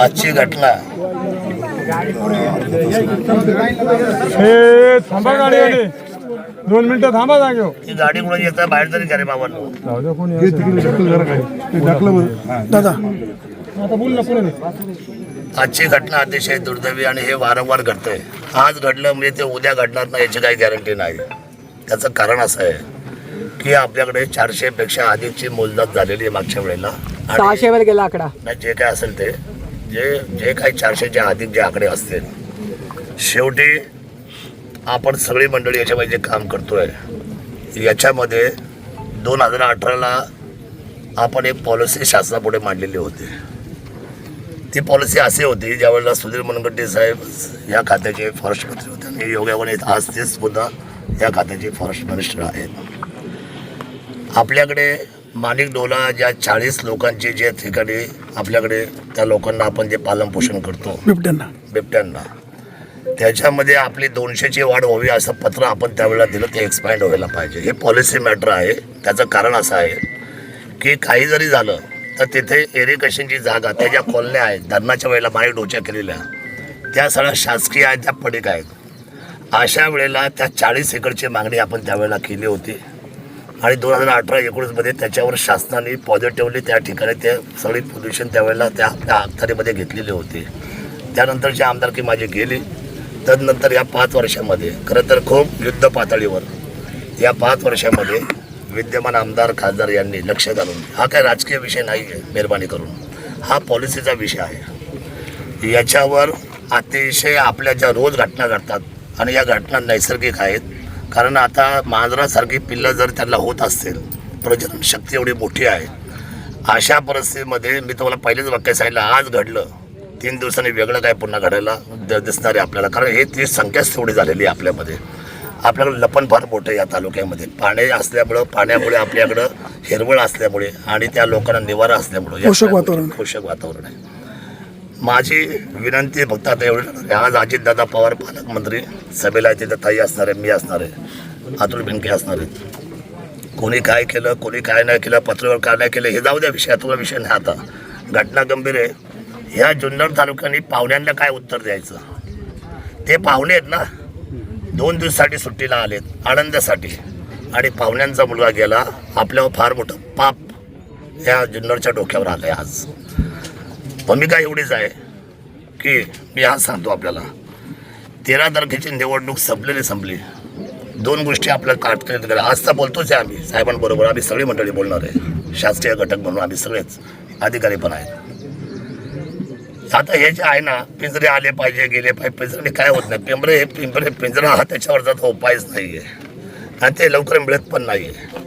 आजची घटना. हे थांबा गाडीवाले. दोन मिनिटं थांबा जागेव ही गाडी कुठे येतं बाहेर तरी करे बाबांनो कोणी दादा. आता बोल ना पुढे. आजची घटना अतिशय दुर्दैवी आणि हे वारंवार घडतंय. आज घडलं म्हणजे ते उद्या घडणार नाही याची काही गॅरंटी नाही. त्याचं कारण असं आहे की आपल्याकडे चारशे पेक्षा अधिकची मोजदाद झालेली आहे मागच्या वेळेला. आणि सहाशे वर गेला आकडा. नाही जे काय असेल ते. जे जे काही चारशेच्या अधिक जे आकडे असतील शेवटी आपण सगळी मंडळी याच्यामध्ये जे काम करतोय याच्यामध्ये दोन हजार अठराला आपण एक पॉलिसी शासनापुढे मांडलेली होती. ती पॉलिसी अशी होती ज्यावेळेला सुधीर मुनगंटी साहेब या खात्याचे फॉरेस्ट मंत्री होते आणि योगायोगाने आज ते सुद्धा या खात्याचे फॉरेस्ट मिनिस्टर आहेत. आपल्याकडे माणिक डोला ज्या चाळीस लोकांचे जे ठिकाणी आपल्याकडे त्या लोकांना आपण जे पालनपोषण करतो. बिबट्यांना. बिबट्यांना. त्याच्यामध्ये आपली दोनशेची वाढ व्हावी असं पत्र आपण त्यावेळेला दिलं ते एक्सपायर्ड व्हायला पाहिजे. हे पॉलिसी मॅटर आहे. त्याचं कारण असं आहे की काही जरी झालं तर तिथे एरिकेशनची जागा त्या ज्या कॉलन्या आहेत धरणाच्या वेळेला बाहेर डोच्या केलेल्या त्या सगळ्या शासकीय आहेत त्या पडिक आहेत. अशा वेळेला त्या चाळीस एकरची मागणी आपण त्यावेळेला केली होती. आणि दोन हजार अठरा एकोणीसमध्ये त्याच्यावर शासनाने पॉझिटिव्हली त्या ठिकाणी ते सगळी पोल्युशन त्यावेळेला त्या आपल्या घेतलेले होते. त्यानंतर त्यानंतरची आमदारकी माझी गेली तदनंतर या पाच वर्षामध्ये खरं तर खूप युद्ध पातळीवर या पाच वर्षामध्ये विद्यमान आमदार खासदार यांनी लक्ष घालून हा काही राजकीय विषय नाही आहे मेहरबानी करून. हा पॉलिसीचा विषय आहे. याच्यावर अतिशय आपल्या ज्या रोज घटना घडतात आणि या घटना नैसर्गिक आहेत कारण आता मांजरासारखी पिल्लं जर त्यांना होत असतील प्रजनन शक्ती एवढी मोठी आहे अशा परिस्थितीमध्ये मी तुम्हाला पहिलेच वाक्य सांगितलं आज घडलं तीन दिवसांनी वेगळं काय पुन्हा घडायला द- दिसणार आहे आपल्याला. कारण हे ती संख्याच तेवढी झालेली आहे आपल्यामध्ये. आपल्याकडं लपण फार मोठं आहे या तालुक्यामध्ये. पाणी असल्यामुळं पाण्यामुळे आपल्याकडं हिरवळ असल्यामुळे आणि त्या लोकांना निवारा असल्यामुळं पोषक वातावरण. पोषक वातावरण आहे. माझी विनंती फक्त आता एवढी आज अजितदादा पवार पालकमंत्री सभेला येते तिथं ताई असणार आहे मी असणार आहे. अतुल बेनके असणार आहेत. कोणी काय केलं कोणी काय नाही केलं पत्रव्यवहार काय नाही केलं हे जाऊ द्या विषय तुला विषय नाही आता. घटना गंभीर आहे. ह्या जुन्नर तालुक्याने पाहुण्यांना काय उत्तर द्यायचं? ते पाहुणे आहेत ना? दोन दिवसासाठी सुट्टीला आलेत आनंदासाठी. आणि पाहुण्यांचा मुलगा गेला आपल्यावर फार मोठं पाप या जुन्नरच्या डोक्यावर आलं आहे आज. भूमिका एवढीच आहे की मी आज सांगतो आपल्याला. तेरा तारखेची निवडणूक संपलेली संपली. दोन गोष्टी आपल्याला काटकरीत करा आज तर बोलतोच आहे आम्ही. साहेबांबरोबर आम्ही सगळी मंडळी बोलणार आहे. शासकीय घटक म्हणून आम्ही सगळेच अधिकारी पण आहेत. आता हे जे आहे ना पिंजरे आले पाहिजे गेले पाहिजे पिंजरे काय होत नाही. पिंबरे हे पिंपरे पिंजरा हा त्याच्यावरचा तो उपायच नाही आहे आणि ते लवकर मिळत पण नाही आहे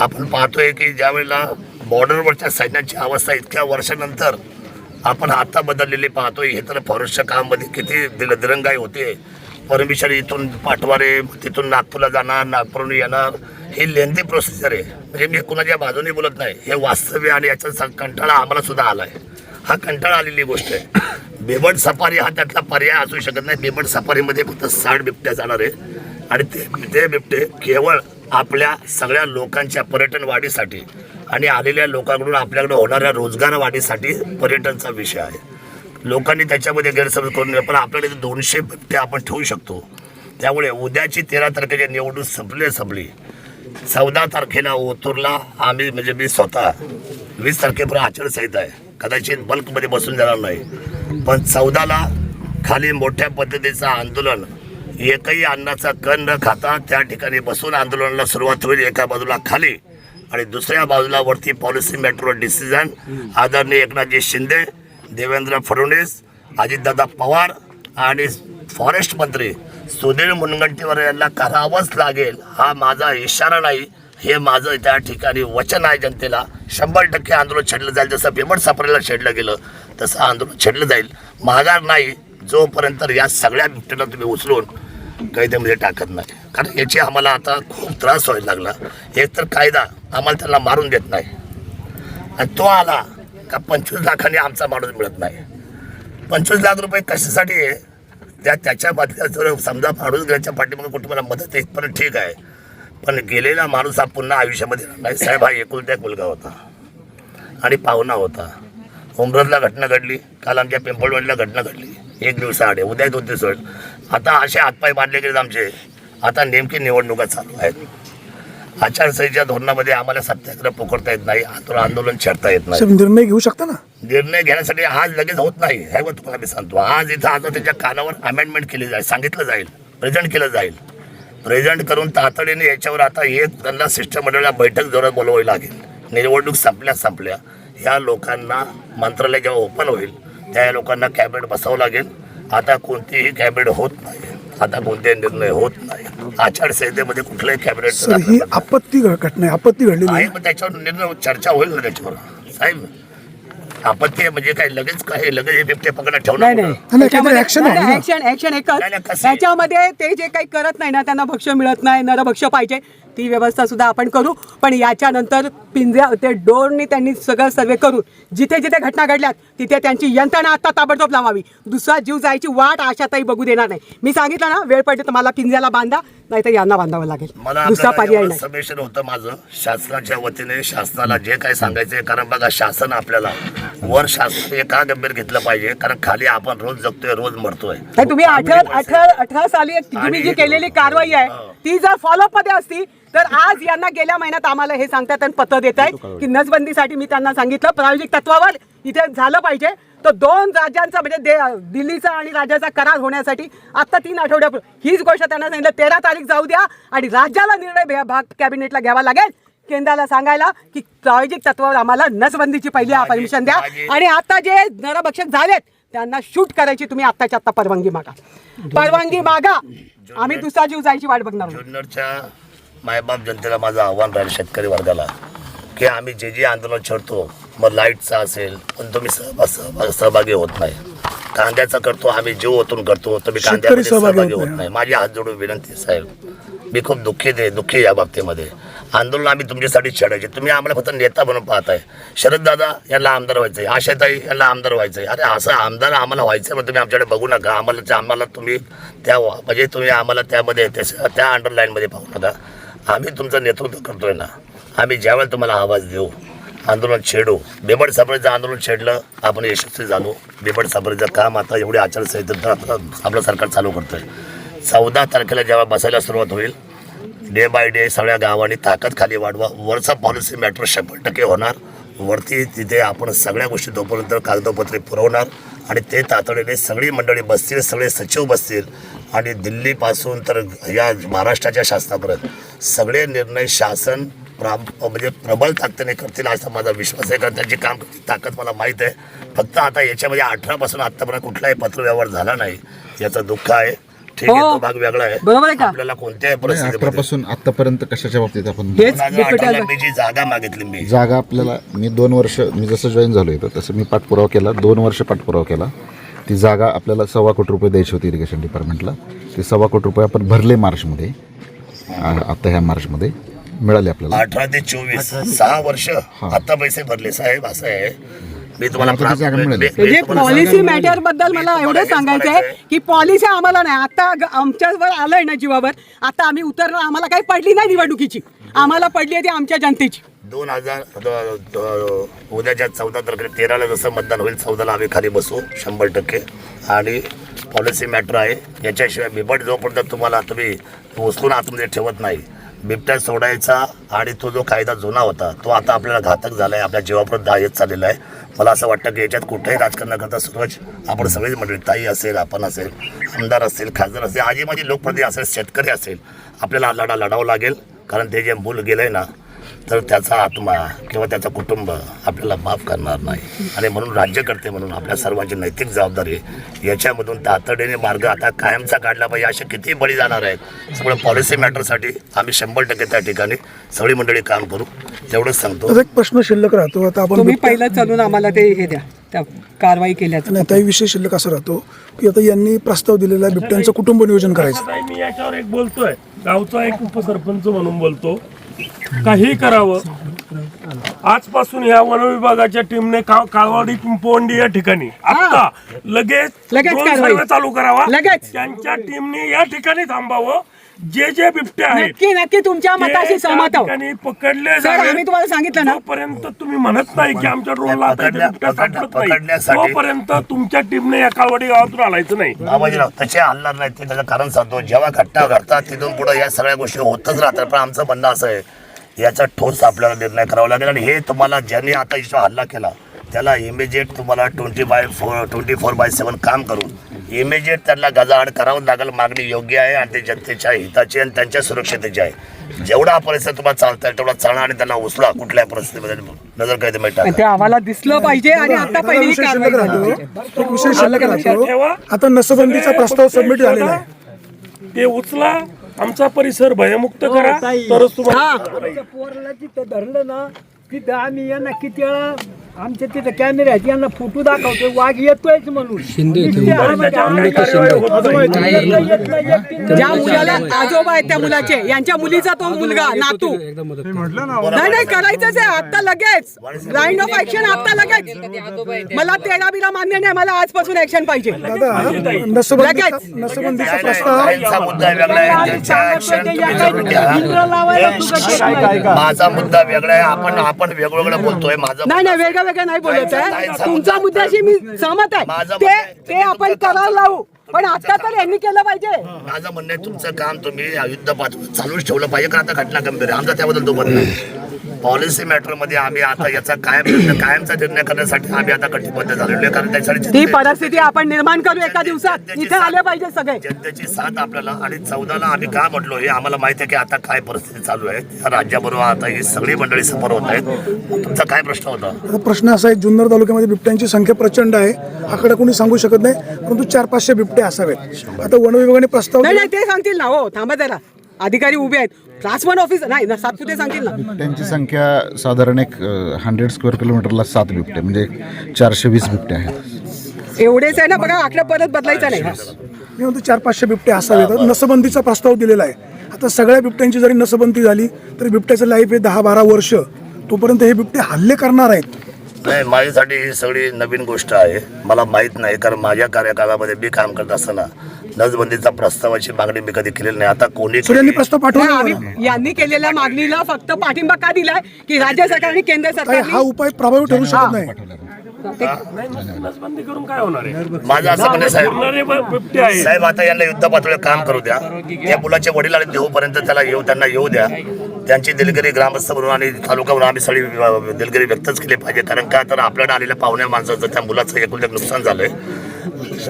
आपण पाहतोय की ज्यावेळेला बॉर्डरवरच्या सैन्याची अवस्था इतक्या वर्षानंतर आपण आता बदललेले पाहतोय. हे तर फॉरेस्टच्या कामामध्ये किती दिल दिरंगाई होते. परमिशन इथून पाठवारे तिथून नागपूरला जाणार नागपूरहून येणार. हे लेंदी प्रोसिजर आहे. म्हणजे मी कुणाच्या बाजूने बोलत नाही. हे वास्तव्य आणि याचा स- कंटाळा आम्हाला सुद्धा आला आहे हा कंटाळा आलेली गोष्ट आहे. बेबड सफारी हा त्यातला पर्याय असू शकत नाही. बेबड सफारीमध्ये फक्त साठ बिबट्या जाणार आहे आणि ते ते बिबटे केवळ आपल्या सगळ्या लोकांच्या पर्यटन वाढीसाठी आणि आलेल्या लोकांकडून आपल्याकडे होणाऱ्या रोजगार वाढीसाठी पर्यटनचा विषय आहे. लोकांनी त्याच्यामध्ये गैरसमज करून नये पण आपल्याकडे दोनशे बिबटे आपण ठेवू शकतो. त्यामुळे उद्याची तेरा तारखेची निवडणूक संपली संपली. चौदा तारखेला ओतूरला आम्ही म्हणजे मी स्वतः वीस तारखेपर्यंत आचारसंहिता आहे. कदाचित बल्कमध्ये बसून जाणार नाही. पण चौदाला खाली मोठ्या पद्धतीचं आंदोलन एकही अन्नाचा कण न खाता त्या ठिकाणी बसून आंदोलनाला सुरुवात होईल एका बाजूला खाली. आणि दुसऱ्या बाजूला वरती पॉलिसी मॅटर डिसिजन आदरणीय एकनाथजी शिंदे देवेंद्र फडणवीस अजितदादा पवार आणि फॉरेस्ट मंत्री सुधीर मुनगंटीवार यांना करावंच लागेल. हा माझा इशारा नाही. हे माझं त्या ठिकाणी वचन आहे जनतेला. शंभर टक्के आंदोलन छेडलं जाईल. जसं पेमट सापरेला छेडलं गेलं तसं आंदोलन छेडलं जाईल. माघार नाही. जोपर्यंत या सगळ्या बिबट्यांना तुम्ही उचलून कैद्यामध्ये टाकत नाही. कारण याची आम्हाला आता खूप त्रास व्हायला लागला. एक तर कायदा आम्हाला त्याला मारून देत नाही. आणि तो आला का पंचवीस लाखाने आमचा माणूस मिळत नाही. पंचवीस लाख रुपये कशासाठी आहे? त्या त्याच्या बदल्यात जर समजा माणूस गेल्याच्या पाठीमागे कुटुंबाला मदत येत पण ठीक आहे. पण गेलेला माणूस हा पुन्हा आयुष्यामध्ये नाही. साहेब हा एकुलता एक मुलगा होता. आणि पाहुणा होता. उमरतला घटना घडली. काल आमच्या पिंपळवडीला घटना घडली. एक दिवसाआड उद्या दोन दिवस आता असे हातपाय बांधले गेलेत आमचे. आता नेमकी निवडणुका चालू आहेत. आचारसंहितेच्या धोरणामध्ये आम्हाला सत्याग्रह पकडता येत नाही आंदोलन आंदोलन छेडता येत नाही. निर्णय घेऊ शकता ना? निर्णय घेण्यासाठी आज लगेच होत नाही हे बघ तुम्हाला मी सांगतो. आज इथं आता त्याच्या कानावर अमेंडमेंट केली जाईल सांगितलं जाईल प्रेझेंट केलं जाईल. प्रेझेंट करून तातडीने याच्यावर आता एक त्यांना शिष्टमंडळाला बैठक जोरात बोलवावी लागेल. निवडणूक संपल्या संपल्या. या लोकांना मंत्रालय जेव्हा ओपन होईल त्या लोकांना कॅबिनेट बसावं लागेल. आता कोणतीही कॅबिनेट होत नाही. आता कोणतेही निर्णय होत नाही. आचारसंहितेमध्ये कुठलंही सर ही कॅबिनेट आपत्ती घ- घटना आहे आपत्ती घडलेली आहे. आहे मग त्याच्यावर निर्णय चर्चा होईल ना त्याच्यावर. साहेब आपत्ती आहे म्हणजे काय लगेच काय लगेच हे बिबटे पकडा ठेवणार नाही नाही? नाही, काहीतरी action ना. एकच. नाही, नाही, कसं आहे? ते जे काही करत नाही ना त्यांना भक्ष्य मिळत नाही नरभक्ष्य पाहिजे. ती व्यवस्था सुद्धा आपण करू. पण याच्यानंतर पिंजऱ्या ते डोरनी त्यांनी सगळं सर्वे करून जिथे जिथे घटना घडल्यात तिथे त्यांची यंत्रणा आता ताबडतोब लावावी. दुसरा जीव जायची वाट आशाताई बघू देणार नाही. मी सांगितलं ना वेळ पडते तर मला पिंजऱ्याला बांधा नाहीतर यांना बांधावं लागेल. दुसरा पर्याय नाही. समेशन होतं माझं शासनाच्या वतीने शासनाला जे काय सांगायचंय कारण बघा शासन आपल्याला वर शासन हे का गंभीर घेतलं पाहिजे कारण खाली आपण रोज जगतोय रोज मरतोय. नाही, तुम्ही अठरा अठरा अठरा साली तुम्ही जी केलेली कारवाई आहे ती जर फॉलोअपमध्ये असती तर आज यांना गेल्या महिन्यात आम्हाला हे सांगतात आणि पत्र देत आहेत की नसबंदीसाठी मी त्यांना सांगितलं प्रायोगिक तत्वावर इथे झालं पाहिजे. तर दोन राज्यांचा म्हणजे दे- दिल्लीचा आणि राज्याचा करार होण्यासाठी आता तीन आठवड्यापूर्वी हीच गोष्ट त्यांना सांगितलं. तेरा तारीख जाऊ द्या आणि राज्याला निर्णय भाग कॅबिनेटला घ्यावा लागेल. केंद्राला सांगायला की प्रायोगिक तत्वावर आम्हाला नसबंदीची पहिली परमिशन द्या. आणि आता जे नरभक्षक झालेत त्यांना शूट करायची तुम्ही आत्ताच्या आत्ता परवानगी मागा. परवानगी मागा. आम्ही दुसरा जीव जायची वाट बघणार मायबाप जनतेला माझं आव्हान राहील शेतकरी वर्गाला की आम्ही जे जे आंदोलन छेडतो मग लाईटचं असेल पण तुम्ही सहभाग सहभाग सहभागी होत नाही. कांद्याचं करतो आम्ही जीव ओतून करतो तुम्ही कांद्यामध्ये सहभागी होत नाही. माझी हात जोडून विनंती आहे, साहेब. मी खूप दुःखी आहे दुःखी आहे या बाबतीमध्ये. आंदोलन आम्ही तुमच्यासाठी छेडायचे. तुम्ही आम्हाला फक्त नेता म्हणून पाहताय. शरद दादा यांना आमदार व्हायचंय आशाताई यांना आमदार व्हायचंय अरे असं आमदार आम्हाला व्हायचं मग तुम्ही आमच्याकडे बघू नका. आम्हाला आम्हाला तुम्ही त्या म्हणजे तुम्ही आम्हाला त्यामध्ये त्या त्या अंडरलाईनमध्ये पाहू नका. आम्ही तुमचं नेतृत्व करतोय ना. आम्ही ज्यावेळेला तुम्हाला आवाज देऊ आंदोलन छेडू बिबट साबरेचं आंदोलन छेडलं आपण यशस्वी झालो. बिबट साबरेचं काम आता एवढी आचारसंहिता आपलं आपलं सरकार चालू करतोय. चौदा तारखेला जेव्हा बसायला सुरुवात होईल डे बाय डे सगळ्या गावांनी ताकद खाली वाढवा. वरचा पॉलिसी मॅटर शंभर टक्के होणार. वरती तिथे आपण सगळ्या गोष्टी तोपर्यंत कागदोपत्रे पुरवणार. आणि ते तातडीने सगळी मंडळी बसतील सगळे सचिव बसतील. आणि दिल्लीपासून तर या महाराष्ट्राच्या शासनापर्यंत सगळे निर्णय शासन प्रा म्हणजे प्रबळ ताकदीने करतील असा माझा विश्वास आहे. कारण त्यांची काम करण्याची ताकद मला माहीत आहे. फक्त आता याच्यामध्ये अठरापासून आत्तापर्यंत कुठलाही पत्रव्यवहार झाला नाही. याचं दुःख आहे. ठीक आहे हो. तो भाग वेगळा आहे. बरोबर आहे का? आपल्याला कोणत्याही परिस्थितीमध्ये अठरापासून आतापर्यंत कशाच्या बाबतीत आपण हेच मी जी जागा मागितली मी. जागा आपल्याला मी दोन वर्ष मी जसं जॉईन झालो इथं तसं मी पाठपुरावा केला. दोन वर्ष पाठपुरावा केला. ती जागा आपल्याला सव्वा कोटी रुपये द्यायची होती इरिगेशन डिपार्टमेंटला ते सव्वा कोटी रुपये आपण भरले मार्चमध्ये. आ- आता ह्या मार्चमध्ये मिळाले आपल्याला. अठरा ते चोवीस सहा वर्ष आता पैसे भरले. साहेब असं आहे. मी तुम्हाला आता ती जागा मी- मिळाली. मी- मी म्हणजे तुम्हाला पॉलिसी. मॅटरबद्दल मी मला तुम्हाला एवढं हेच सांगायचं आहे म्हणायचंय. की पॉलिसी आम्हाला नाही. आता ग- आमच्यावर आलंय ना जीवावर. आता आम्ही उतरणार आम्हाला काही पडली नाही निवडणुकीची. आम्हाला पडली आहे ती आमच्या जनतेची. दोन हजार उद्याच्या चौदा तारखेला तेराला जसं मतदान होईल चौदाला आम्ही खाली बसू शंभर टक्के. आणि पॉलिसी मॅटर आहे. याच्याशिवाय बिबट जोपर्यंत तुम्हाला तुम्ही उचलून आतमध्ये ठेवत नाही बिबट्या सोडायचा आणि तो जो कायदा जुना होता तो आता आपल्याला घातक झाला आहे आपल्या जीवापर्यंत येत चाललेला आहे. मला असं वाटतं की याच्यात कुठेही राजकारणाकरता सूरज आपण सगळेच मंडळी ताई असेल आपण असेल आमदार असेल खासदार असेल आजी माझी लोकप्रतिनिधी असेल शेतकरी असेल आपल्याला लढा लढावं लागेल. कारण ते जे मूल आहे ना तर त्याचा आत्मा किंवा त्याचं कुटुंब आपल्याला माफ करणार नाही. आणि म्हणून राज्यकर्ते म्हणून आपल्या सर्वांची नैतिक जबाबदारी आहे. याच्यामधून तातडीने मार्ग आता कायमचा काढला पाहिजे असे किती बळी जाणार आहेत. सगळं पॉलिसी मॅटरसाठी आम्ही शंभर टक्के त्या ठिकाणी सगळी मंडळी काम करू तेवढंच सांगतो. एक प्रश्न शिल्लक राहतो. आता आपण तुम्ही पहिलं चालून आम्हाला ते हे द्या त्या कारवाई केल्याचं. आणि आता विषय शिल्लक असा राहतो की आता यांनी प्रस्ताव दिलेला आहे बिबट्यांचं कुटुंब नियोजन करायचं. नाही मी याच्यावर एक बोलतोय. गावचा एक उपसरपंच म्हणून बोलतो. काही करावं आजपासून या वन विभागाच्या टीमने का- काळवाडी पिंपवंडी या ठिकाणी आता लगेच लगेच ड्रोन कारवाई. सर्वे चालू करावा लगेच. त्यांच्या टीमने या ठिकाणी थांबावं जे जे बिबटे आहेत नक्की नक्की तुमच्या मताशी सहमत आहोत. ठिकाणी पकडले सर जावे. आम्ही तुम्हाला सांगितलं ना. जोपर्यंत तुम्ही म्हणत नाही की आमच्या ड्रोनला आता इथे पकडण्या- बिबट्या पकडण्या- सापडत नाही. पकडण्यासाठी- तोपर्यंत तुमच्या टीमने या काळवाडी गावातून आलायचं नाही. बाबाजीराव तसे हलणार नाही ते त्याचं कारण सांगतो. जेव्हा घटना घडतात तिथून पुढे या सगळ्या गोष्टी होतच राहतात. पण आमचं म्हणणं असं आहे याचा ठोस आपल्याला निर्णय करावा लागेल. आणि हे तुम्हाला ज्यांनी आता हल्ला केला त्याला इमिजिएट तुम्हाला twenty by four twenty four by seven काम करून इमिजिएट त्यांना गजाआड करावं लागेल मागणी योग्य आहे आणि ते जनतेच्या हिताची आणि त्यांच्या सुरक्षतेची आहे. जेवढा परिस्थिती तुम्हाला चालता येईल तेवढा चालणार आणि त्यांना उचला कुठल्या परिस्थितीमध्ये नजर कैद आणि ते आम्हाला दिसलं पाहिजे आणि आता दादा, पहिली विषय कारवाई शिल्लक झाली पाहिजे. राहतो एक विषय शिल्लक राहतो. ठेवा. आता नसबंदीचा प्रस्ताव सबमिट झालेला आहे. ते उचला आमचा परिसर भयमुक्त करा तरच तुम्हाला हा. पोराला तिथं धरलं ना तिथं आम्ही यांना किती वेळा आमच्या तिथं कॅमेरे आहेत यांना फोटो दाखवतो वाघ येतोयच म्हणून. नाही. येत नाही, एकटी ज्या मुलाला आजोबा आहेत त्या मुलाचे यांच्या मुलीचा तो मुलगा नातू. नाही नाही करायचंच आहे आता लगेच. लाईन ऑफ ऍक्शन आता लगेच. मला तेरा बिरा मान्य नाही मला आजपासून ऍक्शन पाहिजे. दादा नसबंदीचा लगेच. नसबंदीचा प्रस्ताव त्यांचा मुद्दा वेगळा आहे. त्यांच्या action तुम्ही जाणून घ्या. इंद्र लावायला तुझं घेत नाही. माझा मुद्दा वेगळा आहे. आपण आपण वेगवेगळं बोलतोय माझा नाही नाही वेगळं वेगळं नाही बोलत आहे. तुमच्या मुद्द्याशी मी सहमत आहे ते ते आपण करार लावू. पण आता तर यांनी केलं पाहिजे. माझं म्हणणं आहे तुमचं काम तुम्ही युद्ध चालूच ठेवलं पाहिजे कारण आता घटना गंभीर आहे. आमचा त्याबद्दल तो म्हणणं पॉलिसी मॅटरमध्ये आम्ही आता याचा कायम कायमचा निर्णय करण्यासाठी आम्ही आता कटिबद्ध झालेलो आहे. कारण त्यासाठी ती परिस्थिती आपण निर्माण करू एका दिवसात. इथे आले पाहिजे सगळे. जनतेची साथ आपल्याला आणि चौदाला आम्ही काय म्हटलो हे आम्हाला माहिती आहे की आता काय परिस्थिती चालू आहे. या राज्याबरोबर आता ही सगळी मंडळी समोर होत आहेत. तुमचा काय प्रश्न होता? प्रश्न असा आहे जुन्नर तालुक्यामध्ये बिबट्यांची संख्या प्रचंड आहे. आकडा कोणी सांगू शकत नाही परंतु चार पाचशे बिबटे असावेत. आता वन विभागाने प्रस्ताव. नाही ते सांगतील ना हो थांबा जरा. अधिकारी उभे आहेत. क्लास वन ऑफिस नाही ना सातपुते सांगतील ना. त्यांची संख्या साधारण एक हंड्रेड स्क्वेअर किलोमीटरला सात बिबटे म्हणजे चारशे वीस बिबटे आहेत. एवढेच आहे ना बघा आकडा परत बदलायचा नाही. मी म्हणतो चार पाचशे बिबटे असावेत. नसबंदीचा प्रस्ताव दिलेला आहे. आता सगळ्या बिबट्यांची जरी नसबंदी झाली तरी बिबट्याचं लाईफ आहे दहा बारा वर्ष तोपर्यंत हे बिबटे हल्ले करणार आहेत. नाही माझ्यासाठी ही सगळी नवीन गोष्ट आहे. मला माहीत नाही कारण माझ्या कार्यकालामध्ये मी काम करत असताना नसबंदीचा प्रस्तावाची मागणी मी कधी केलेली नाही. आता कोणी सूर्यांनी केली? प्रस्ताव नाही, पाठवला आम्ही यांनी केलेल्या मागणीला फक्त पाठिंबा का दिलाय? की राज्य सरकारने केंद्र काय हा उपाय प्रभावी ठरू शकत नाही नाही. नस- नसबंदी करून काय होणार आहे माझं असं म्हणणं आहे, साहेब. ब- बिबटे साहेब आता यांना युद्ध पातळीवर काम करू द्या. त्या मुलाचे वडील आणि देऊपर्यंत त्याला येऊ त्यांना येऊ द्या. त्यांची दिलगिरी ग्रामस्थ म्हणून आणि तालुका म्हणून आम्ही सगळी अ, दिलगिरी व्यक्तच केली पाहिजे. कारण का? तर आपल्याकडे आलेल्या पाहुण्या माणसाचं त्या मुलाचं एकूण एक नुकसान झालंय.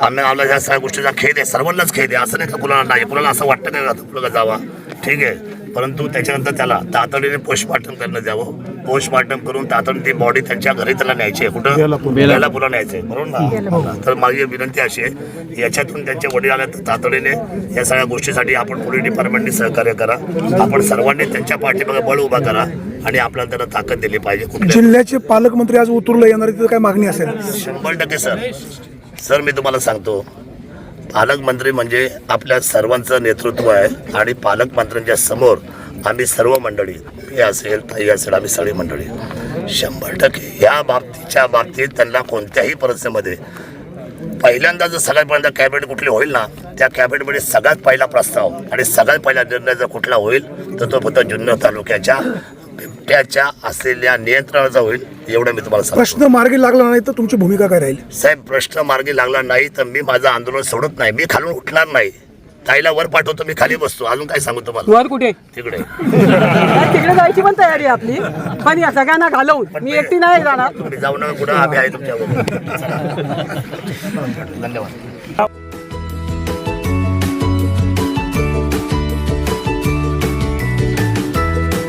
आम्ही आम्हाला ह्या सगळ्या गोष्टीचा खेद आहे सर्वांनाच खेद आहे. असं नाही का कुणाला नाही? कुणाला असं वाटतं नाही का मुलगा जावा. ठीक आहे. परंतु त्याच्यानंतर त्याला तातडीने पोस्टमार्टम करणं द्यावं. पोस्टमार्टम करून तातडीने ती बॉडी त्यांच्या घरी त्याला न्यायची आहे. कुठं? बेलापूरला न्यायची आहे. बरोबर ना? तर माझी विनंती अशी आहे याच्यातून त्यांचे वडील आले तर तातडीने या सगळ्या गोष्टीसाठी आपण पोलीस डिपार्टमेंटने सहकार्य करा. आपण सर्वांनी त्यांच्या पाठीमागे बळ उभा करा आणि आपल्याला त्यांना ताकद दिली पाहिजे. जिल्ह्याचे पालकमंत्री आज उतरला येणार तिथं काय मागणी असेल? शंभर टक्के सर सर मी तुम्हाला सांगतो. पालकमंत्री म्हणजे आपल्या सर्वांचं नेतृत्व आहे आणि पालकमंत्र्यांच्या समोर आम्ही सर्व मंडळी मी असेल ताई असेल आम्ही सगळी मंडळी. शंभर टक्के. या बाबतीच्या बाबतीत त्यांना कोणत्याही परिस्थितीमध्ये पहिल्यांदा जर सगळ्यात पहिल्यांदा कॅबिनेट कुठली होईल ना त्या कॅबिनेटमध्ये सगळ्यात पहिला प्रस्ताव आणि सगळ्यात पहिला निर्णय जर कुठला होईल तर तो फक्त जुन्नर तालुक्याच्या बिबट्याच्या असलेल्या नियंत्रणाचा होईल एवढं मी तुम्हाला सांगतो. प्रश्न मार्गी लागला नाही तर तुमची भूमिका काय राहील? साहेब प्रश्न मार्गी लागला नाही तर मी माझं आंदोलन सोडत नाही. मी खालून उठणार नाही. ताईला वर पाठवतो मी खाली बसतो. अजून काय सांगू तुम्हाला? वर कुठे? तिकडे. तिकडे जायची पण तयारी आहे आपली. पण या सगळ्यांना घालवून मी एकटी नाही जाणार. तुम्ही जाऊ नका कुठं आम्ही आहे तुमच्या धन्यवाद.